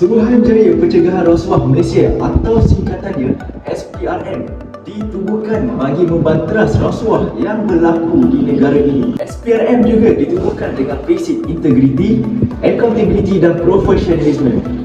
Suruhanjaya Pencegahan Rasuah Malaysia atau singkatannya SPRM ditubuhkan bagi membanteras rasuah yang berlaku di negara ini. SPRM juga ditubuhkan dengan basic integrity, accountability dan professionalism.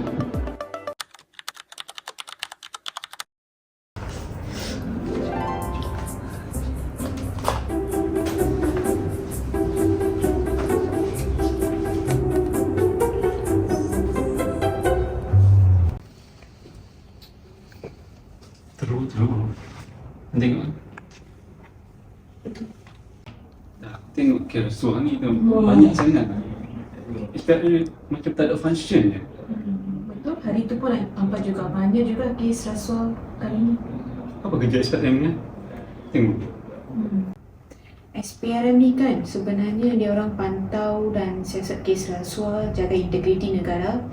Teruk teruk. Tengok. Dah tengok kira suara ni tu banyak sangat. Especially macam tak ada function je. Betul, hari tu pun nampak juga banyak juga kes rasuah kali ni. Apa kerja SPM ni? Tengok. SPRM ni kan sebenarnya dia orang pantau dan siasat kes rasuah, jaga integriti negara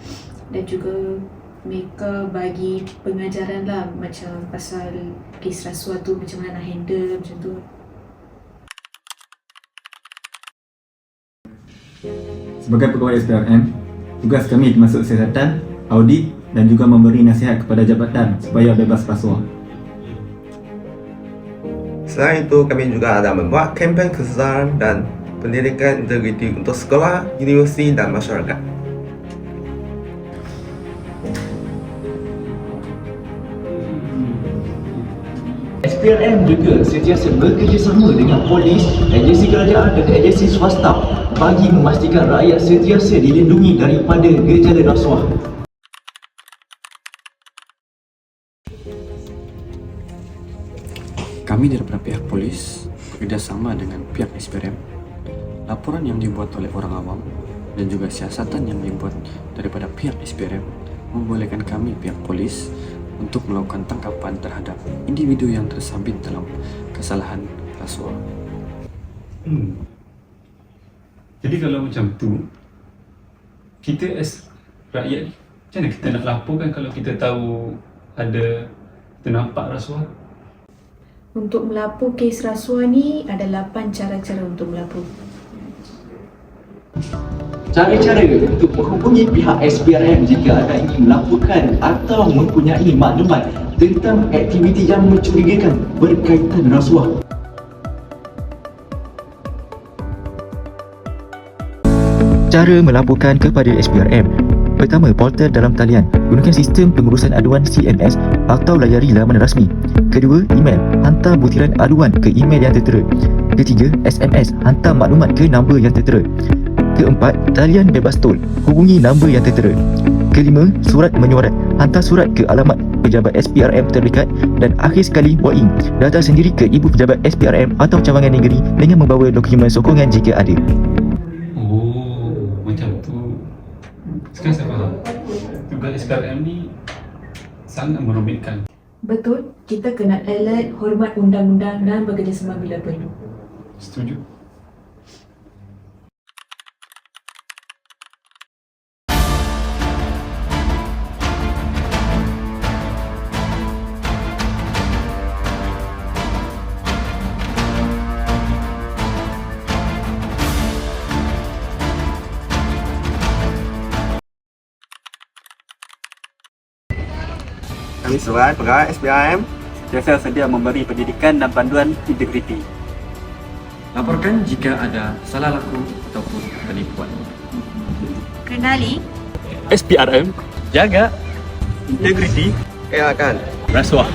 dan juga mereka bagi pengajaran lah macam pasal kes rasuah tu macam mana nak handle macam tu. Sebagai pegawai SPRM, tugas kami termasuk siasatan, audit dan juga memberi nasihat kepada jabatan supaya bebas rasuah. Selain itu, kami juga ada membuat kempen kesedaran dan pendidikan integriti untuk sekolah, universiti dan masyarakat. SPRM juga sentiasa bekerjasama dengan polis, agensi kerajaan dan agensi swasta bagi memastikan rakyat sentiasa dilindungi daripada gejala rasuah. Kami daripada pihak polis bekerjasama dengan pihak SPRM. Laporan yang dibuat oleh orang awam dan juga siasatan yang dibuat daripada pihak SPRM membolehkan kami pihak polis untuk melakukan tangkapan terhadap individu yang tersabit dalam kesalahan rasuah. Hmm. Jadi kalau macam tu, kita as rakyat macam mana kita nak laporkan kalau kita tahu ada kita nampak rasuah? Untuk melapor kes rasuah ni ada 8 cara-cara untuk melapor. Cara-cara untuk menghubungi pihak SPRM jika anda ingin melaporkan atau mempunyai maklumat tentang aktiviti yang mencurigakan berkaitan rasuah. Cara melaporkan kepada SPRM Pertama, portal dalam talian. Gunakan sistem pengurusan aduan CMS atau layari laman rasmi. Kedua, email. Hantar butiran aduan ke email yang tertera. Ketiga, SMS Hantar maklumat ke nombor yang tertera Keempat, talian bebas tol Hubungi nombor yang tertera Kelima, surat menyuarat Hantar surat ke alamat pejabat SPRM terdekat Dan akhir sekali, walk-in Datang sendiri ke ibu pejabat SPRM atau cawangan negeri Dengan membawa dokumen sokongan jika ada Oh, macam tu. Sekarang saya faham. Tugas SPRM ni sangat merumitkan. Betul, kita kena alert, hormat undang-undang dan bekerjasama bila perlu. Setuju? Kami sebagai pegawai SPRM Sentiasa sedia memberi pendidikan dan panduan integriti. Laporkan jika ada salah laku ataupun penipuan. Kenali SPRM jaga Integriti elakkan rasuah.